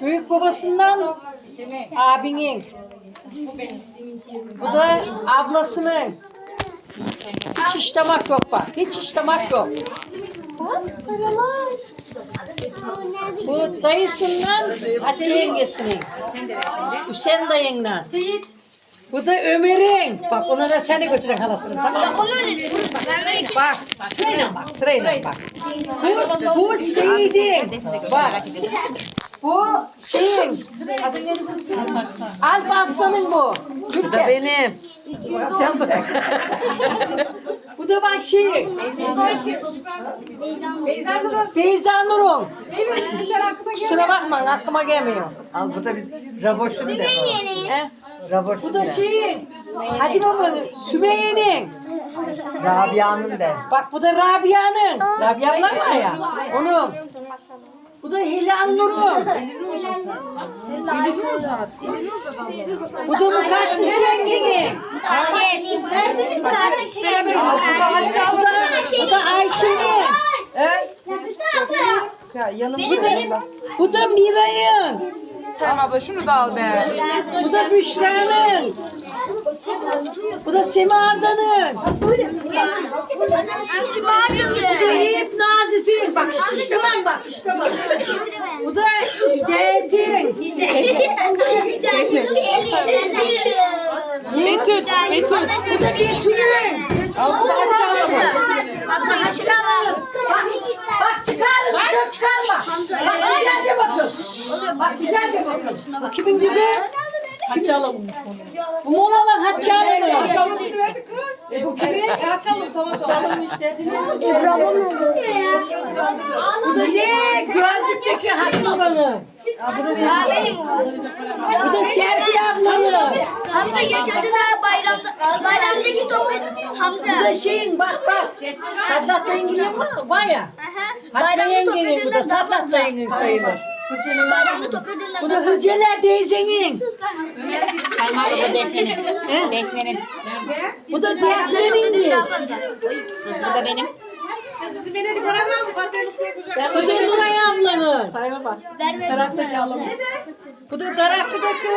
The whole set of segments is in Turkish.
Büyük babasından abinin. Bu da ablasının. Hiç işlemek yok bak. Hiç işlemek yok. Bu dayısından Hatice yengesinin. Hüseyin dayından. Bu da Ömer'in. Bak ona da seni götüren halasının. Tamam mı? Bak sırayla bak sırayla bak. Bu, bu Seyit'in. Bak. Bu şeyin. Alp Aslan'ın bu. Bu da benim. Sen de. bu da bak şeyin. Beyza Nur'un. Kusura bakma aklıma gelmiyor. Al bu da biz Raboş'un de. He? Raboş'un Bu da de. şeyin. Hadi baba Sümeyye'nin. Rabia'nın de. Bak bu da Rabia'nın. Rabia ablam var ya. Onun. Bu da Hilal Nur'un. Bu da Mukaddes yengenin. Kardeş. Verdiniz kardeş. Bu da, bu da Ayşe'nin. Ya yanımda Bu da, bu da Miray'ın. Tamam abla şunu da al be. Bu da Büşra'nın. Bu da Sema'danın. Bu da Eyüp Nazif'in. Bak işte bak işte bak. Betül, Betül. Al bu da Hatice Bak, çıkarın dışarı çıkarma. Bak güzelce bakın. Bak güzelce bakın. Kimin gibi? Haçalı bulmuş bunu. Bu Molalı Haçalı. E bu kimin? Açalım tamam açalım işte. Bu da ne? Gölcük'teki Haçalı'nın. Bu da Serpil ablanın. Hamza yaşadın ha bayramda. Bayramdaki toprak Hamza. Bu da şeyin bak bak. Sadlat yengenin var, var ya. Aha. Hatta yengenin bu da topladığından Sadlat daha yengenin sayılır. Bayramda topladığından Bu da Hırceler teyzenin. Sayma bu da Defne'nin. Defne'nin. Bu da Defne'ninmiş. Bu da benim. Bizim belediye göremem mi? Pastanın üstüne koyacak. Bu da Nuray ablanın. Sayma bak. Taraftaki alalım. Bu da Daraklı'daki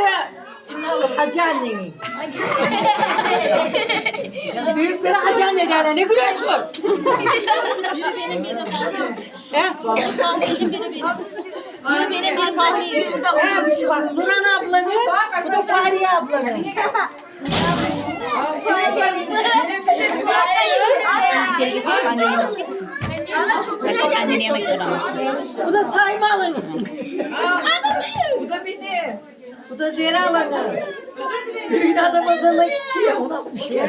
Hacı annenin. Büyükleri Hacı anne derler. Ne gülüyorsun? Biri benim bir de He? Fahri'nin biri benim. Biri benim bir Fahri'nin. He, bak Nuran ablanın, bu da Fahriye ablanın. Geçecek annenin yanına. Bu da Sayma ablanın. Bu da benim. Bu da Zehra ablanın. Düğün adam hazırla gitti ya. Ona bir şey.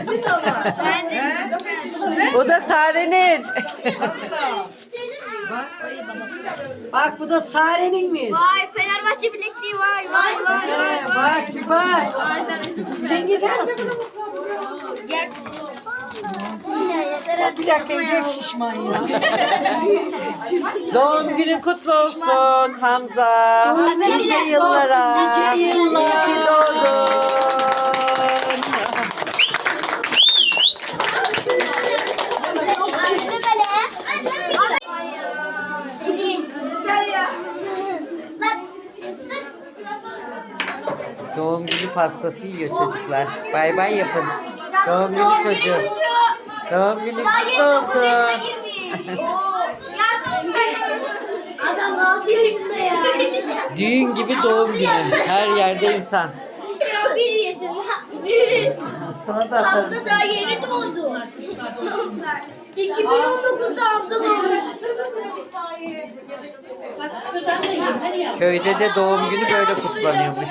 Bu da Sare'nin. Bak bu da Sare'ninmiş. Vay Fenerbahçe bilekliği vay vay vay. He, bak bak. Sen gider misin? Bir dakika gök şişman ya. Doğum günü kutlu olsun Hamza. Nice yıllara. Nice yıllara. İyi ki doğdun. Doğum günü pastası yiyor çocuklar. Bay bay yapın. Doğum günü çocuğu. Doğum günü kutlu olsun. Adam 6 yaşında ya. Düğün gibi doğum günü. Her yerde insan. Bir yaşında. Sana da atarım. Hamza daha yeni doğdu. 2019'da Hamza doğmuş. Köyde de doğum günü böyle kutlanıyormuş.